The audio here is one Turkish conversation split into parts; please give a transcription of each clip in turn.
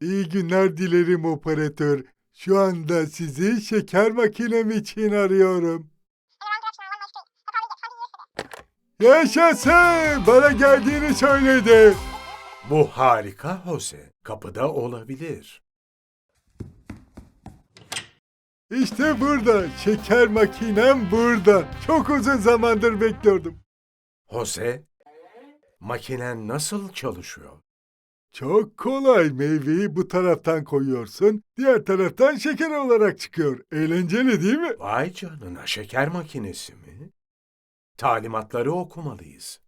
İyi günler dilerim operatör. Şu anda sizi şeker makinem için arıyorum. Yaşasın! Bana geldiğini söyledi. Bu harika Jose. Kapıda olabilir. İşte burada. Şeker makinem burada. Çok uzun zamandır bekliyordum. Jose, makinen nasıl çalışıyor? Çok kolay. Meyveyi bu taraftan koyuyorsun. Diğer taraftan şeker olarak çıkıyor. Eğlenceli değil mi? Vay canına şeker makinesi mi? Talimatları okumalıyız.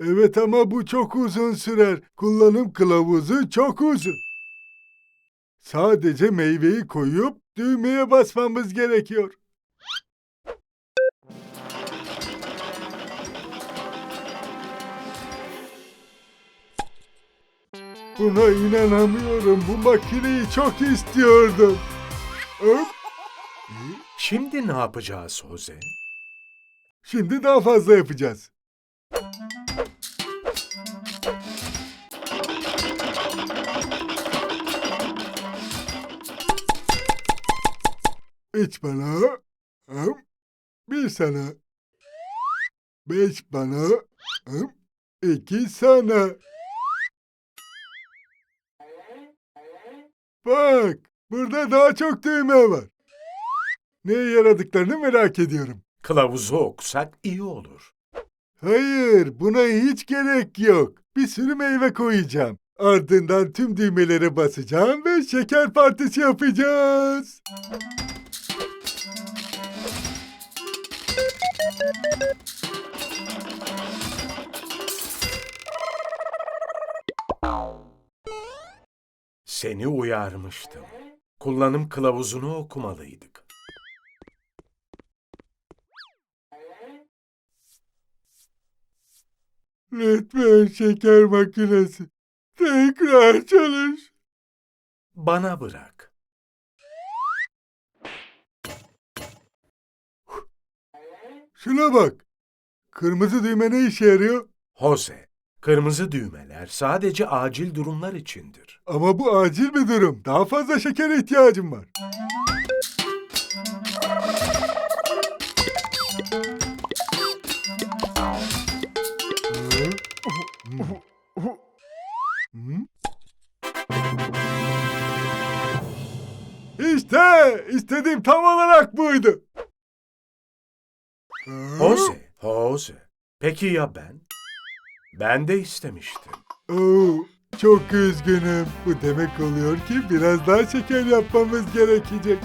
Evet ama bu çok uzun sürer. Kullanım kılavuzu çok uzun. Sadece meyveyi koyup düğmeye basmamız gerekiyor. Buna inanamıyorum. Bu makineyi çok istiyordum. Hop. Şimdi ne yapacağız Jose? Şimdi daha fazla yapacağız. Üç bana. Bir sana. Beş bana. iki sana. Bak, burada daha çok düğme var. Neye yaradıklarını merak ediyorum. Kılavuzu okusak iyi olur. Hayır, buna hiç gerek yok. Bir sürü meyve koyacağım. Ardından tüm düğmelere basacağım ve şeker partisi yapacağız. Seni uyarmıştım. Kullanım kılavuzunu okumalıydık. Lütfen şeker makinesi. Tekrar çalış. Bana bırak. Şuna bak. Kırmızı düğme ne işe yarıyor? Jose, kırmızı düğmeler sadece acil durumlar içindir. Ama bu acil bir durum. Daha fazla şekere ihtiyacım var. İşte istediğim tam olarak buydu. Jose, Jose. Peki ya ben? Ben de istemiştim. Oo, çok üzgünüm. Bu demek oluyor ki biraz daha şeker yapmamız gerekecek.